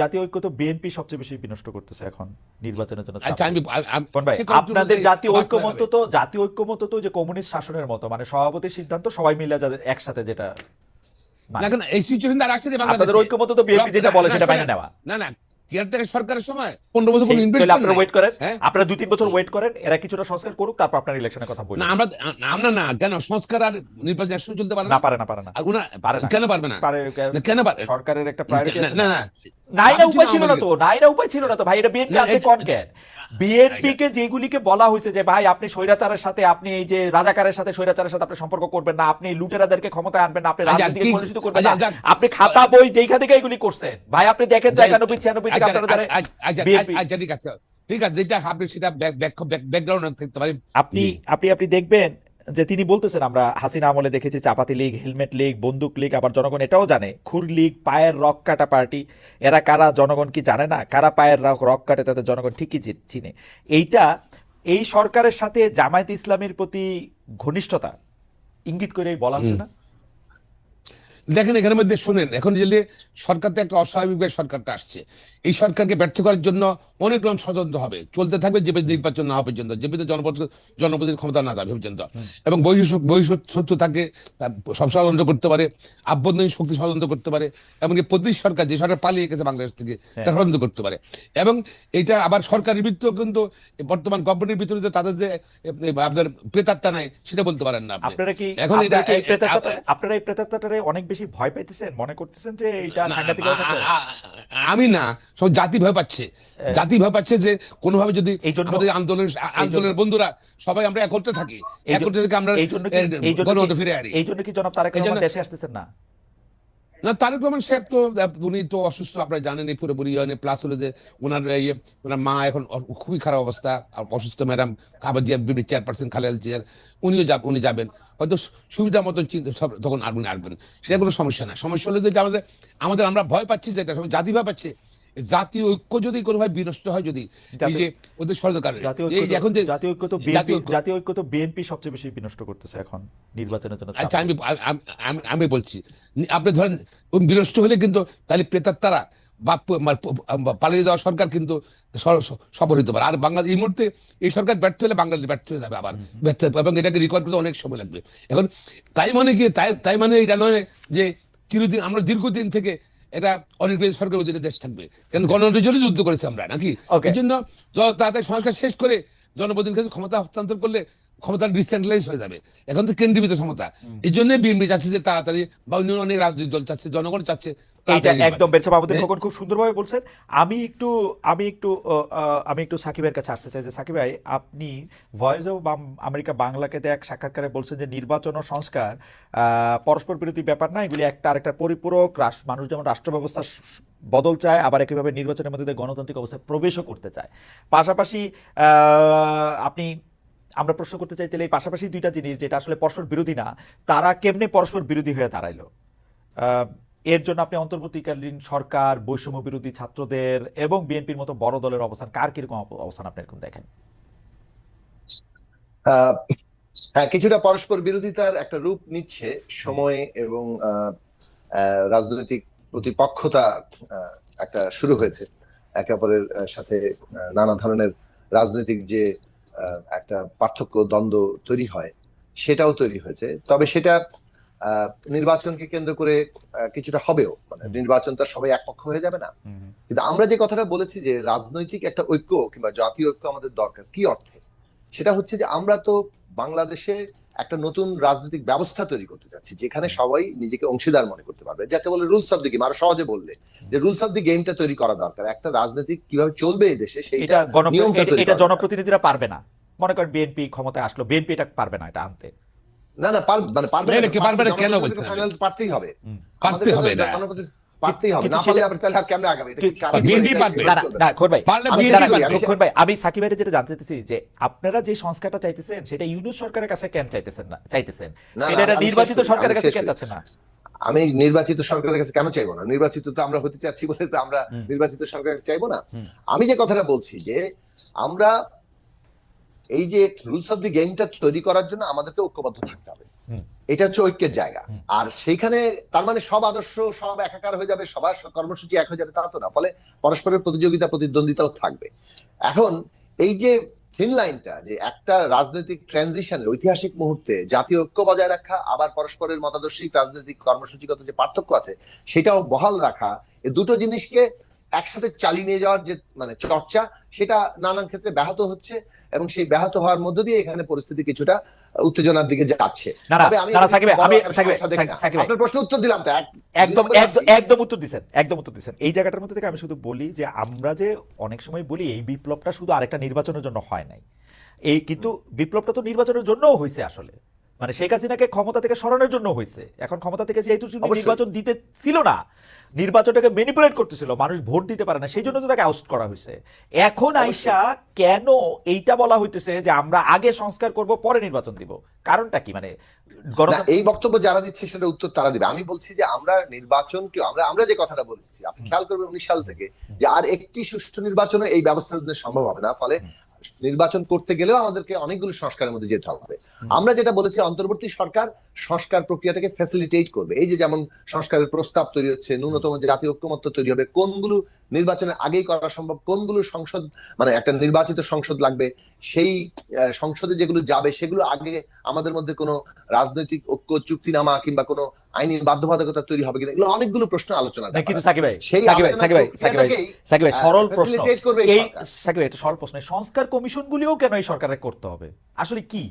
জাতীয় ঐক্য তো বিএনপি সবচেয়ে বেশি বিনষ্ট করতেছে এখন নির্বাচনের জন্য। আচ্ছা আপনাদের জাতীয় ঐক্যমত তো জাতীয় ঐক্যমত তো যে কমিউনিস্ট শাসনের মতো মানে সভাপতির সিদ্ধান্ত সবাই মিলে যাদের একসাথে যেটা মানে। এই সিচুয়েশন আর আসছে আপনাদের ঐক্যমত তো বিএনপি যেটা বলে সেটা নেওয়া। না না কেয়ারটেকার সরকারের সময় পনেরো বছর কোনো ইনভেস্ট আপনারা ওয়েট করেন। হ্যাঁ? আপনারা দুই তিন বছর ওয়েট করেন এরা কিছুটা সংস্কার করুক তারপর আপনার ইলেকশনের কথা না বলুন আমরা আমরা না কেন? সংস্কার আর নির্বাচন একসঙ্গে চলতে পারে না? না পারে না পারে না। আর উনা পারে না। কেন পারবে না? কেন সরকারের একটা প্রায়োরিটি না না না নাই না আমি উপায় ছিল না তো উপায় ছিল না তো ভাই এটা বিএনপি আছে বিএনপি কে যেগুলিকে বলা হয়েছে যে ভাই আপনি স্বৈরাচারের সাথে আপনি এই যে রাজাকারের সাথে স্বৈরাচারের সাথে আপনি সম্পর্ক করবেন না আপনি লুটেরাদেরকে ক্ষমতায় আনবেন না আপনি আচ্ছা, রাজনীতিকে কলুষিত করবেন আচ্ছা, না আপনি খাতা বই দেখা এগুলি করছেন। ভাই আপনি দেখেন তো একানব্বই ছিয়ানব্বই থেকে আচ্ছা, আপনারা যারা আচ্ছা, আচ্ছা, BNP আচ্ছা, ঠিক আছে ঠিক আছে। যেটা আপনি সেটা ব্যাকগ্রাউন্ড আপনি আপনি আপনি দেখবেন যে তিনি বলতেছেন আমরা হাসিনা আমলে দেখেছি চাপাতি লীগ হেলমেট লীগ বন্দুক লীগ আবার জনগণ এটাও জানে খুর লীগ পায়ের রক কাটা পার্টি এরা কারা জনগণ কি জানে না? কারা পায়ের রক রক কাটে তাদের জনগণ ঠিকই চিনে। এইটা এই সরকারের সাথে জামায়াত ইসলামের প্রতি ঘনিষ্ঠতা ইঙ্গিত করে বলা হচ্ছে না? দেখেন এখানের মধ্যে শুনেন এখন যে সরকার তো একটা অস্বাভাবিক সরকারটা আসছে এই সরকারকে ব্যর্থ করার জন্য অনেক রকম ষড়যন্ত্র হবে। চলতে থাকবে যে নির্বাচন না হওয়া পর্যন্ত যে জনপ্রতিনিধির ক্ষমতা না যাবে পর্যন্ত। এবং বহিঃ- বহিঃশত্রু তাকে সব ষড়যন্ত্র করতে পারে আভ্যন্তরীণ শক্তি ষড়যন্ত্র করতে পারে এমনকি প্রতি সরকার যে সরকার পালিয়ে গেছে বাংলাদেশ থেকে হ্যাঁ। তার ষড়যন্ত্র করতে পারে। এবং এটা আবার সরকারের ভিতরেও কিন্তু বর্তমান কোম্পানির ভিতরে তাদের যে আপনার প্রেতাত্মা নাই সেটা বলতে পারেন না আপনারা কি এখন এটা এই আপনারা এই প্রেতাত্মাটারে অনেক বেশি ভয় পাইতেছেন মনে করতেছেন যে এটা সাংঘাতিক আমি না সব জাতি ভয় পাচ্ছে। জাতি ভয় পাচ্ছে যে কোনোভাবে যদি আমাদের আন্দোলন আন্দোলনের বন্ধুরা সবাই আমরা একত্রে থাকি একত্রে থেকে আমরা এই জন্য ফিরে আনি এই জন্য কি জনাব তারেক দেশে আসতেছেন না? না, তারেক রহমান সাহেব তো উনি তো অসুস্থ, আপনারা জানেন এই পুরোপুরি হয়নি প্লাস হলো যে ওনার ইয়ে ওনার মা এখন খুবই খারাপ অবস্থা অসুস্থ ম্যাডাম খাবার জিয়া বিবি চেয়ারপারসন খালেদ জিয়ার, উনিও যাব উনি যাবেন। হয়তো সুবিধা মতন চিন্তা, সব- তখন আর উনি আসবেন সেটা কোনো সমস্যা না। সমস্যা হলো যে আমাদের আমাদের আমরা ভয় পাচ্ছি যেটা সবাই জাতি ভয় পাচ্ছে। জাতীয় ঐক্য যদি কোনোভাবে বিনষ্ট হয় যদি এই যে ওদের যে এখন যে জাতীয় ঐক্য তো জাতীয় বিএনপি ঐক্য- জাতীয় ঐক্য তো বিএনপি সবচেয়ে বেশি বিনষ্ট করতেছে এখন নির্বাচনের জন্য আচ্ছা আমি আমি- বলছি আপনি ধরেন বিনষ্ট হলে কিন্তু তাহলে প্রেতাত্মারা বা পালিয়ে যাওয়া সরকার কিন্তু সফল হতে পারে। আর বাংলাদেশ এই মুহূর্তে এই সরকার ব্যর্থ হলে বাংলাদেশ ব্যর্থ হয়ে যাবে আবার। ব্যর্থ এবং এটাকে রিকভার করতে অনেক সময় লাগবে। এখন তাই মানে কি? তাই তাই মানে এটা নয় যে চিরদিন আমরা দীর্ঘদিন থেকে এটা অনেক সরকার অধীনে দেশ থাকবে। কারণ গণতন্ত্রের জন্য যুদ্ধ করেছে আমরা নাকি? এই জন্য তাড়াতাড়ি সংস্কার শেষ করে জনপ্রতিনিধির কাছে ক্ষমতা হস্তান্তর করলে ক্ষমতা ডিসেন্ট্রালাইজ হয়ে যাবে। এখন তো কেন্দ্রীভূত ক্ষমতা। এই জন্য বিএনপি চাচ্ছে যে তাড়াতাড়ি বা অন্য অনেক রাজনৈতিক দল চাচ্ছে জনগণ চাচ্ছে একদম বেরসা বাবুদের হ্যাঁ। খোকন খুব সুন্দরভাবে বলছেন। আমি একটু আমি একটু আমি একটু সাকিবের কাছে আসতে চাই যে সাকিব ভাই আপনি ভয়েস অফ আমেরিকা বাংলাকে এক সাক্ষাৎকারে বলছেন যে নির্বাচন ও সংস্কার পরস্পর বিরোধী ব্যাপার না এগুলি একটা আরেকটা পরিপূরক মানুষ যেমন রাষ্ট্র ব্যবস্থা বদল চায় আবার একইভাবে নির্বাচনের মধ্যে গণতান্ত্রিক অবস্থায় প্রবেশও করতে চায়। পাশাপাশি আহ, আপনি আমরা প্রশ্ন করতে চাই, তাহলে এই পাশাপাশি দুইটা জিনিস যেটা আসলে পরস্পর বিরোধী না, তারা কেমনে পরস্পর বিরোধী হয়ে দাঁড়াইলো? এর জন্য আপনি অন্তর্বর্তীকালীন সরকার, বৈষম্য বিরোধী ছাত্রদের এবং বিএনপির মতো বড় দলের অবস্থান, কার কীরকম অবস্থান আপনি এরকম দেখেন? হ্যাঁ কিছুটা পরস্পর বিরোধিতার একটা রূপ নিচ্ছে সময় এবং রাজনৈতিক প্রতিপক্ষতা একটা শুরু হয়েছে। একে অপরের সাথে নানা ধরনের রাজনৈতিক যে একটা পার্থক্য দ্বন্দ্ব তৈরি হয় সেটাও তৈরি হয়েছে। তবে সেটা আহ, নির্বাচনকে কেন্দ্র করে কিছুটা হবেও। মানে নির্বাচনটা নির্বাচন তো সবাই একপক্ষ হয়ে যাবে না। কিন্তু আমরা যে কথাটা বলেছি যে রাজনৈতিক একটা ঐক্য কিংবা জাতীয় ঐক্য আমাদের দরকার কি অর্থে? সেটা হচ্ছে যে আমরা তো বাংলাদেশে একটা নতুন রাজনৈতিক ব্যবস্থা তৈরি করতে চাচ্ছি যেখানে সবাই নিজেকে অংশীদার মনে করতে পারবে। যাকে বলে রুলস অফ দি গেম আরও সহজে বললে। যে রুলস অফ দি গেমটা তৈরি করা দরকার। একটা রাজনৈতিক কীভাবে চলবে এই দেশে সেইটা এটা-। জনপ্রতিনিধিরা পারবে না। মনে করেন বিএনপি ক্ষমতায় আসলো বিএনপি এটা পারবে না এটা আনতে। না না পার- মানে পারবে না, পারবে কেন? ফাইনাল পারতেই হবে। পারতে হবে না। আমি সাকিবের যেটা জানতে যে আপনারা যে সংস্কারটা চাইতেছেন সেটা ইউনুস সরকারের কাছে কেন চাইতেছেন না চাইতেছেন? এটা নির্বাচিত সরকারের কাছে শেষ কেন চাচ্ছেন না? আমি নির্বাচিত সরকারের কাছে কেন চাইব না? নির্বাচিত তো আমরা হতে চাচ্ছি বলে তো আমরা নির্বাচিত সরকারের কাছে চাইব না। আমি যে কথাটা বলছি যে আমরা এই যে রুলস অফ দি গেমটা তৈরি করার জন্য আমাদেরকে ঐক্যবদ্ধ থাকতে হবে। এটা হচ্ছে ঐক্যের জায়গা। আর সেইখানে তার মানে সব আদর্শ সব একাকার হয়ে যাবে সবার কর্মসূচি এক হয়ে যাবে তা তো না। ফলে পরস্পরের প্রতিযোগিতা প্রতিদ্বন্দ্বিতাও থাকবে। এখন এই যে থিন লাইনটা যে একটা রাজনৈতিক ট্রানজিশনের ঐতিহাসিক মুহূর্তে জাতীয় ঐক্য বজায় রাখা আবার পরস্পরের মতাদর্শিক রাজনৈতিক কর্মসূচিগত যে পার্থক্য আছে সেটাও বহাল রাখা এই দুটো জিনিসকে একসাথে চালিয়ে নিয়ে যাওয়ার যে মানে চর্চা সেটা নানান ক্ষেত্রে ব্যাহত হচ্ছে এবং সেই ব্যাহত হওয়ার মধ্য দিয়ে এখানে পরিস্থিতি কিছুটা উত্তেজনার দিকে যাচ্ছে। আপনার প্রশ্ন উত্তর দিলাম তো একদম একদম উত্তর দিচ্ছেন একদম উত্তর দিচ্ছেন এই জায়গাটার মধ্যে থেকে আমি শুধু বলি যে আমরা যে অনেক সময় বলি এই বিপ্লবটা শুধু আরেকটা নির্বাচনের জন্য হয় নাই। এই কিন্তু বিপ্লবটা তো নির্বাচনের জন্যও হয়েছে আসলে। মানে শেখ হাসিনাকে ক্ষমতা থেকে সরানোর জন্য হয়েছে এখন ক্ষমতা থেকে যেহেতু শুধু নির্বাচন দিতে ছিল না নির্বাচনটাকে ম্যানিপুলেট করতেছিল মানুষ ভোট দিতে পারে না সেই জন্য তো তাকে আউট করা হয়েছে। এখন আইসা কেন এইটা বলা হইতেছে যে আমরা আগে সংস্কার করব পরে নির্বাচন দিব? কারণটা কি? মানে এই বক্তব্য যারা দিচ্ছে সেটা উত্তর তারা দিবে। আমি বলছি যে আমরা নির্বাচন কি আমরা আমরা যে কথাটা বলছি আপনি খেয়াল করবেন উনিশ সাল থেকে যে আর একটি সুষ্ঠু নির্বাচনে এই ব্যবস্থার জন্য সম্ভব হবে না। ফলে নির্বাচন করতে গেলেও আমাদেরকে অনেকগুলো সংস্কারের মধ্যে যেতে হবে। আমরা যেটা বলেছি অন্তর্বর্তী সরকার সংস্কার প্রক্রিয়াটাকে ফ্যাসিলিটেট করবে। এই যে যেমন সংস্কারের প্রস্তাব তৈরি হচ্ছে ন্যূনতম জাতীয় ঐক্যমত্য তৈরি হবে কোনগুলো নির্বাচনের আগেই করা সম্ভব কোনগুলো সংসদ মানে একটা নির্বাচিত সংসদ লাগবে সেই সংসদে যেগুলো যাবে সেগুলো আগে আমাদের মধ্যে কোনো রাজনৈতিক ঐক্য চুক্তিনামা কিংবা কোনো আইনি বাধ্যবাধকতা তৈরি হবে কিনা এগুলো অনেকগুলো প্রশ্ন আলোচনা কিন্তু সাকিব ভাই। সেই সাকিব ভাই সাকিব ভাই সাকিব ভাই সাকিব ভাই সরল প্রশ্ন। এই সাকিব ভাই এটা সরল প্রশ্ন সংস্কার কমিশনগুলিও কেন এই সরকারের করতে হবে? আসলে কি?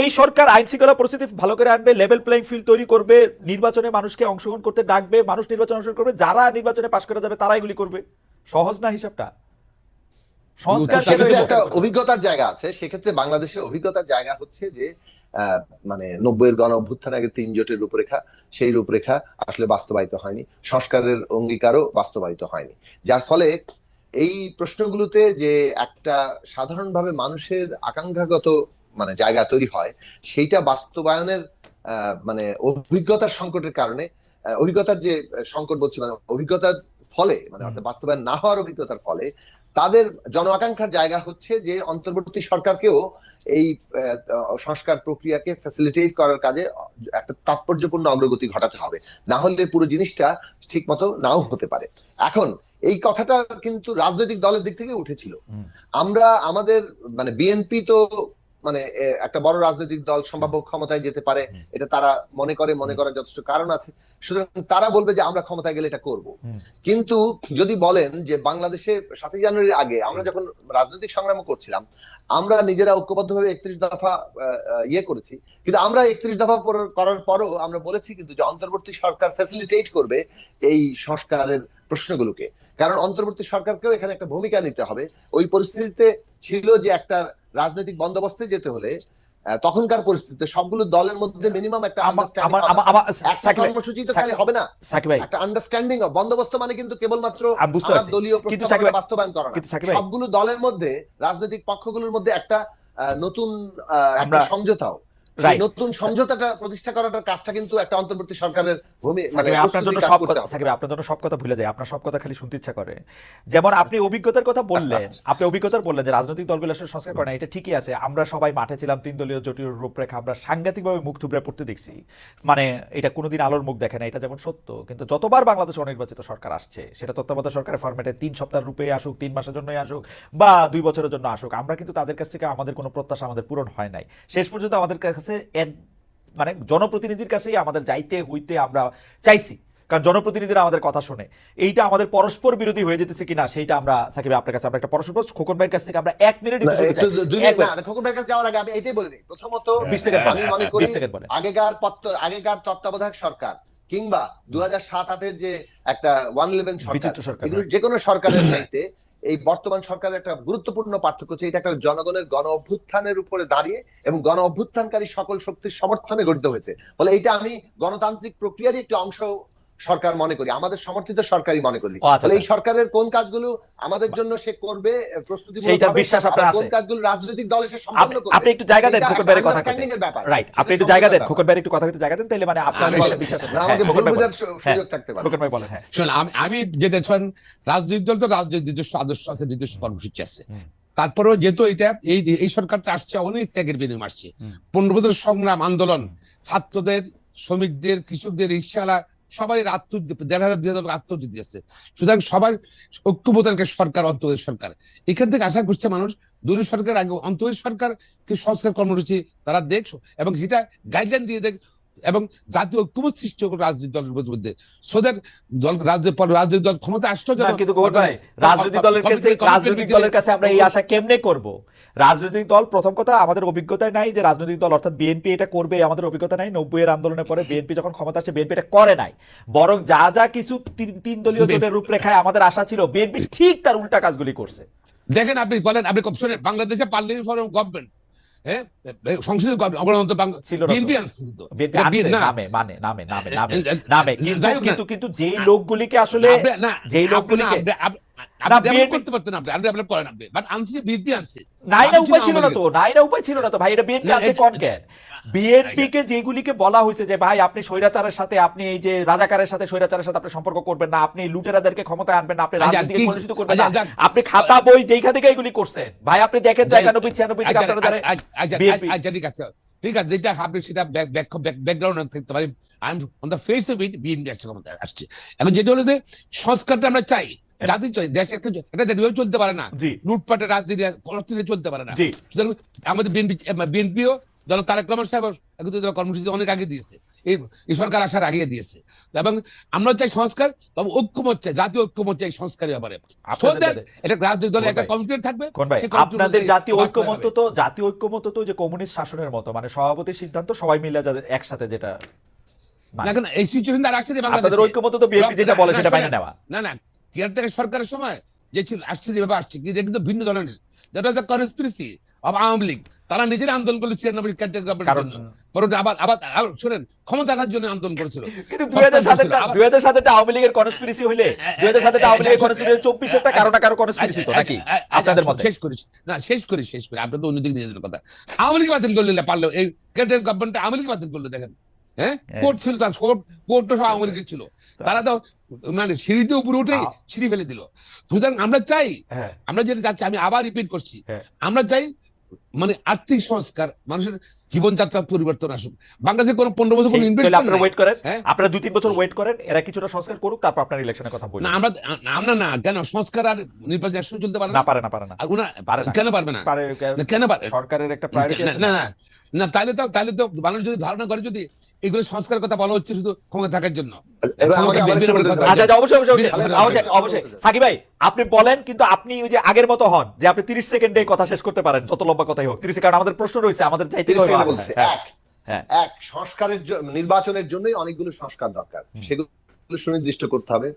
এই সরকার আইন শৃঙ্খলা পরিস্থিতি ভালো করে আনবে লেভেল প্লেইং ফিল্ড তৈরি করবে নির্বাচনে মানুষকে অংশগ্রহণ করতে ডাকবে মানুষ নির্বাচনে অংশগ্রহণ করবে যারা নির্বাচনে পাশ করা যাবে তারা এগুলি করবে। সহজ না হিসাবটা? সংস্কার একটা অভিজ্ঞতার জায়গা আছে সেক্ষেত্রে বাংলাদেশের অভিজ্ঞতার জায়গা হচ্ছে যে মানে নব্বইয়ের গণ অভ্যুত্থান আগে তিন জোটের রূপরেখা সেই রূপরেখা আসলে বাস্তবায়িত হয়নি। সংস্কারের অঙ্গীকারও বাস্তবায়িত হয়নি। যার ফলে এই প্রশ্নগুলোতে যে একটা সাধারণভাবে মানুষের আকাঙ্ক্ষাগত মানে জায়গা তৈরি হয় সেইটা বাস্তবায়নের মানে অভিজ্ঞতার সংকটের কারণে অভিজ্ঞতার যে সংকট বলছি মানে অভিজ্ঞতার ফলে মানে অর্থাৎ বাস্তবায়ন না হওয়ার অভিজ্ঞতার ফলে তাদের জন আকাঙ্ক্ষার জায়গা হচ্ছে যে অন্তর্বর্তী সরকারকেও এই সংস্কার প্রক্রিয়াকে ফ্যাসিলিটেট করার কাজে একটা তাৎপর্যপূর্ণ অগ্রগতি ঘটাতে হবে। না হলে পুরো জিনিসটা ঠিক মতো নাও হতে পারে। এখন এই কথাটা কিন্তু রাজনৈতিক দলের দিক থেকে উঠেছিল। আমরা আমাদের মানে বিএনপি তো মানে একটা বড় রাজনৈতিক দল সম্ভাব্য ক্ষমতায় যেতে পারে এটা তারা মনে করে মনে করার যথেষ্ট কারণ আছে। সুতরাং তারা বলবে যে আমরা ক্ষমতায় গেলে এটা করব। কিন্তু যদি বলেন যে বাংলাদেশে সাতই জানুয়ারির আগে আমরা যখন রাজনৈতিক সংগ্রাম করছিলাম আমরা নিজেরা ঐক্যবদ্ধভাবে একত্রিশ দফা ইয়ে করেছি। কিন্তু আমরা একত্রিশ দফা করার পরও আমরা বলেছি কিন্তু যে অন্তর্বর্তী সরকার ফ্যাসিলিটেট করবে এই সংস্কারের প্রশ্নগুলোকে। কারণ অন্তর্বর্তী সরকারকেও এখানে একটা ভূমিকা নিতে হবে। ওই পরিস্থিতিতে ছিল যে একটা রাজনৈতিক বন্দোবস্তে যেতে হলে তখনকার পরিস্থিতিতে সবগুলো দলের মধ্যে মিনিমাম একটা আমার understanding আমার হওয়া আমার- আমার একটা সাকিব ভাই, কর্মসূচি তো খালি হবে না। একটা আন্ডারস্ট্যান্ডিং বন্দোবস্ত মানে কিন্তু কেবলমাত্র দলীয় বাস্তবায়ন করা সবগুলো দলের মধ্যে রাজনৈতিক পক্ষগুলোর মধ্যে একটা আহ, নতুন একটা সমঝোতাও. নতুন সমঝোতাটা প্রতিষ্ঠা করাটার কাজটা কিন্তু একটা অন্তর্বর্তী সরকারের ভূমি মানে আপনার জন্য সব কথা আপনার জন্য সব কথা ভুলে যায় আপনার সব কথা খালি শুনতে ইচ্ছা করে। যেমন আপনি অভিজ্ঞতার কথা বললেন আপনি অভিজ্ঞতার বললেন যে রাজনৈতিক দলগুলো আসলে সংস্কার করে না এটা ঠিকই আছে আমরা সবাই মাঠে ছিলাম তিন দলীয় জটিল রূপরেখা আমরা সাংঘাতিকভাবে মুখ থুবড়ে পড়তে দেখছি। মানে এটা কোনোদিন আলোর মুখ দেখে না এটা যেমন সত্য কিন্তু যতবার বাংলাদেশ অনির্বাচিত সরকার আসছে সেটা তত্ত্বাবধায়ক সরকারের ফরম্যাটে তিন সপ্তাহ রূপে আসুক তিন মাসের জন্যই আসুক বা দুই বছরের জন্য আসুক আমরা কিন্তু তাদের কাছ থেকে আমাদের কোনো প্রত্যাশা আমাদের পূরণ হয় নাই। শেষ পর্যন্ত আমাদের কাছে এক মানে জনপ্রতিনিধির কাছেই আমাদের যাইতে হইতে আমরা চাইছি। কারণ জনপ্রতিনিধিরা আমাদের কথা শোনে। এইটা আমাদের পরস্পর বিরোধী হয়ে যেতেছে কিনা সেইটা আমরা সাকিব আপনার কাছে আমরা একটা পরস্পর খোকন ভাইয়ের কাছ থেকে আমরা এক মিনিট খোকন ভাইয়ের কাছে যাওয়ার আগে আমি এটাই বলে দিই। প্রথমত সেকেন্ড আমি মনে করি বিশ সেকেন্ড বলে আগেকার আগেকার তত্ত্বাবধায়ক সরকার কিংবা দু হাজার সাত আটের যে একটা ওয়ান ইলেভেন সরকার এগুলো যে কোনো সরকারের চাইতে এই বর্তমান সরকারের একটা গুরুত্বপূর্ণ পার্থক্য হচ্ছে এটা একটা জনগণের গণ অভ্যুত্থানের উপরে দাঁড়িয়ে এবং গণ অভ্যুত্থানকারী সকল শক্তির সমর্থনে গঠিত হয়েছে। ফলে এটা আমি গণতান্ত্রিক প্রক্রিয়ারই একটি অংশ সরকার মনে করি আমাদের সমর্থিত সরকারই মনে করি আচ্ছা, এই আচ্ছা। সরকারের কোন কাজগুলো আমাদের জন্য সে করবে প্রস্তুতি সেইটার বিশ্বাস আপনার আছে। কোন কাজগুলো রাজনৈতিক দল এসে সম্পন্ন করবে আপনি একটু জায়গা দেন খোকন ভাইয়ের কথা রাইট আপনি একটু জায়গা দেন খোকন ভাইয়ের একটু কথা বলতে জায়গা দেন তাহলে মানে আপনার আমি বিশ্বাস আছে হ্যাঁ, আমাকে ভুল বোঝার বলেন। সু- হ্যাঁ, সুযোগ থাকতে পারে খোকন ভাই বলেন হ্যাঁ শোনেন আমি আমি যেটা শোন রাজনৈতিক দল তো রাজনৈতিক নিজস্ব আদর্শ আছে নিজস্ব কর্মসূচি আছে। তারপরেও যেহেতু এটা এই এই সরকারটা আসছে অনেক ত্যাগের বিনিময় আসছে। পনেরো বছর সংগ্রাম আন্দোলন ছাত্রদের শ্রমিকদের কৃষকদের রিক্সাওয়ালা সবাই আত্ম দেড় হাজার, দুই হাজার আত্মহত্যা দিয়েছে। সুতরাং সবার ঐক্যবদ্ধ একটা সরকার, অন্তরের সরকার। এখান থেকে আশা করছে মানুষ দূর সরকার, আগে অন্তরের সরকার কি সংস্কার কর্মসূচি তারা দেখ এবং এটা গাইডলাইন দিয়ে দেখ। এবং জাতীয় ঐক্যবোধ সৃষ্টি করবে রাজনৈতিক দলের মধ্যে সো দ্যাট দল রাজনৈতিক রাজনৈতিক দল ক্ষমতা আসতো না, কিন্তু ভাই রাজনৈতিক দলের কাছে রাজনৈতিক দলের কাছে আমরা এই আশা কেমনে করব? রাজনৈতিক দল প্রথম কথা আমাদের অভিজ্ঞতা নাই যে রাজনৈতিক দল অর্থাৎ বিএনপি এটা করবে আমাদের অভিজ্ঞতা নাই। নব্বই এর আন্দোলনের পরে বিএনপি যখন ক্ষমতা আসছে বিএনপি এটা করে নাই। বরং যা যা কিছু তিন তিন দলীয় জোটের রূপরেখায় আমাদের আশা ছিল বিএনপি ঠিক তার উল্টা কাজগুলি করছে। দেখেন আপনি বলেন আপনি শোনেন বাংলাদেশে পার্লামেন্ট ফরম গভর্নমেন্ট হ্যাঁ বিএনপি নামে মানে নামে নামে নামে এ- এ- নামে কিন্তু। কিন্তু যেই লোকগুলিকে আসলে যে যেই লোকগুলিকে যেগুলিকে বলা হয়েছে যে ভাই আপনি স্বৈরাচারের সাথে আপনি এই যে রাজাকারের সাথে স্বৈরাচারের সাথে আপনি সম্পর্ক করবেন না আপনি লুটেরাদেরকে ক্ষমতায় আনবেন না আপনি আচ্ছা, রাজনীতিকে কলুষিত করবেন আচ্ছা, না। আপনি খাতা বই দেখা থেকে এগুলি করছেন। ভাই আপনি দেখেন একানব্বই ছিয়ানব্বই থেকে আচ্ছা, আপনারা আচ্ছা, আচ্ছা, আচ্ছা, ঠিক আছে। ঠিক আছে যেটা আপনি সেটা ব্যাকগ্রাউন্ড থাকতে পারি I on the face of it BNP আসছে। এখন যেটা হলো যে সংস্কারটা আমরা চাই। দেশে একটা চলতে পারে না। লুটপাটের রাজনীতি চলতে পারে না। সুতরাং আমাদের বিএনপি বিএনপিও যেন তারেক রহমান সাহেব কর্মসূচি অনেক আগে দিয়েছে। এই সরকার আসার আগে দিয়েছে। এবং আমরা চাই সংস্কার তবে ঐক্যমত চাই জাতীয় ঐক্যমত চাই সংস্কারের ব্যাপারে। এটা রাজনৈতিক দলের একটা কমিটমেন্ট থাকবে আপনাদের জাতীয় ঐক্যমত তো জাতীয় ঐক্যমত তো যে কমিউনিস্ট শাসনের মতো মানে সভাপতির সিদ্ধান্ত সবাই মিলে যাদের একসাথে যেটা মানে। এই সিচুয়েশন আর আসছে ঐক্যমত তো বিএনপি যেটা বলে সেটা মেনে নেওয়া। না না কেয়ারটেকার সরকারের সময় যে ছিল আসছে যেভাবে আসছে কি এটা কিন্তু ভিন্ন ধরনের যেটা হচ্ছে কনস্পিরেসি অব আওয়ামী লীগ তারা নিজেরা আন্দোলন করল ছিয়ানব্বই জন্য পরে আবার আবার শুনেন ক্ষমতা আসার জন্য আন্দোলন করেছিল কিন্তু দুই হাজার দুই হাজার আওয়ামী লীগের কনস্পিরেসি হইলে দুই হাজার আওয়ামী লীগের কনস্পিরেসি কারও না কারও কনস্পিরেসি তো নাকি আপনাদের মতে শেষ করিস না শেষ করি শেষ করি আপনার তো অন্যদিকে নিয়ে কথা আওয়ামী লীগ বাতিল করলে পারল এই কেন্দ্রের গভর্নমেন্ট আওয়ামী লীগ বাতিল করল দেখেন হ্যাঁ হ্যাঁ। কোর্ট ছিল তার কোর্ট কোর্ট তো সব আওয়ামী লীগের ছিল তারা তো মানে সিঁড়িতে উপরে উঠে সিঁড়ি ফেলে দিল। সুতরাং আমরা চাই হ্যাঁ। আমরা যেটা চাচ্ছি আমি আবার রিপিট করছি। হ্যাঁ। আমরা চাই মানে আর্থিক সংস্কার মানুষের জীবনযাত্রার পরিবর্তন আসুক। বাংলাদেশে কোনো পনেরো বছর কোনো ইনভেস্টমেন্ট আপনারা ওয়েট করেন। হ্যাঁ? আপনারা দুই তিন বছর ওয়েট করেন এরা কিছুটা সংস্কার করুক তারপর আপনার ইলেকশনের কথা না বলুন আমরা আমরা না কেন? সংস্কার আর নির্বাচন একসঙ্গে চলতে পারে না? না পারে না পারে না। আর কেন পারবে না? কেন পারে? সরকারের একটা প্রায়োরিটি না না না না তাহলে তো তাহলে তো মানুষ যদি ধারণা করে যদি এগুলো সংস্কার কথা বলা হচ্ছে শুধু ক্ষমতা থাকার জন্য। আচ্ছা। আচ্ছা, সাকিব ভাই আপনি বলেন কিন্তু আপনি ওই যে আগের মতো হন যে আপনি 30 সেকেন্ডে কথা শেষ করতে পারেন যত লম্বা কথাই হোক। 30 সেকেন্ড আমাদের প্রশ্ন রয়েছে আমাদের চাইতে 30 সেকেন্ডে বলছি হ্যাঁ, এক। হ্যাঁ। এক সংস্কারের নির্বাচনের জন্যই অনেকগুলো সংস্কার দরকার। সেগুলো সুনির্দিষ্ট করতে হবে।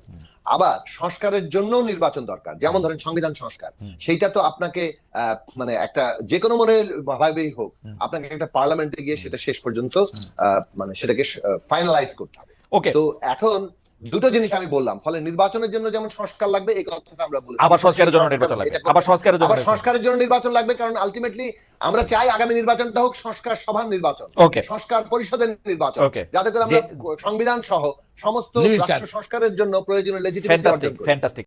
আবার সংস্কারের জন্য নির্বাচন দরকার। যেমন ধরেন সংবিধান সংস্কার। সেইটা তো আপনাকে আহ, মানে একটা যে কোনো মনে ভাবেই হোক আপনাকে একটা পার্লামেন্টে গিয়ে সেটা শেষ পর্যন্ত আহ, মানে সেটাকে ফাইনালাইজ করতে হবে। ওকে তো এখন দুটো জিনিস আমি বললাম। ফলে নির্বাচনের জন্য যেমন সংস্কার লাগবে এই কথাটা আমরা বলি আবার সংস্কারের জন্য নির্বাচন লাগবে। আবার সংস্কারের জন্য সংস্কারের জন্য নির্বাচন লাগবে কারণ আলটিমেটলি আমরা চাই আগামী নির্বাচনটা হোক সংস্কার সভার নির্বাচন। ওকে সংস্কার পরিষদের নির্বাচন। ওকে যাতে করে আমরা সংবিধান সহ সমস্ত. রাষ্ট্র সংস্কারের জন্য প্রয়োজনীয় লেজিটিমেসি অর্জন করি। ফ্যান্টাস্টিক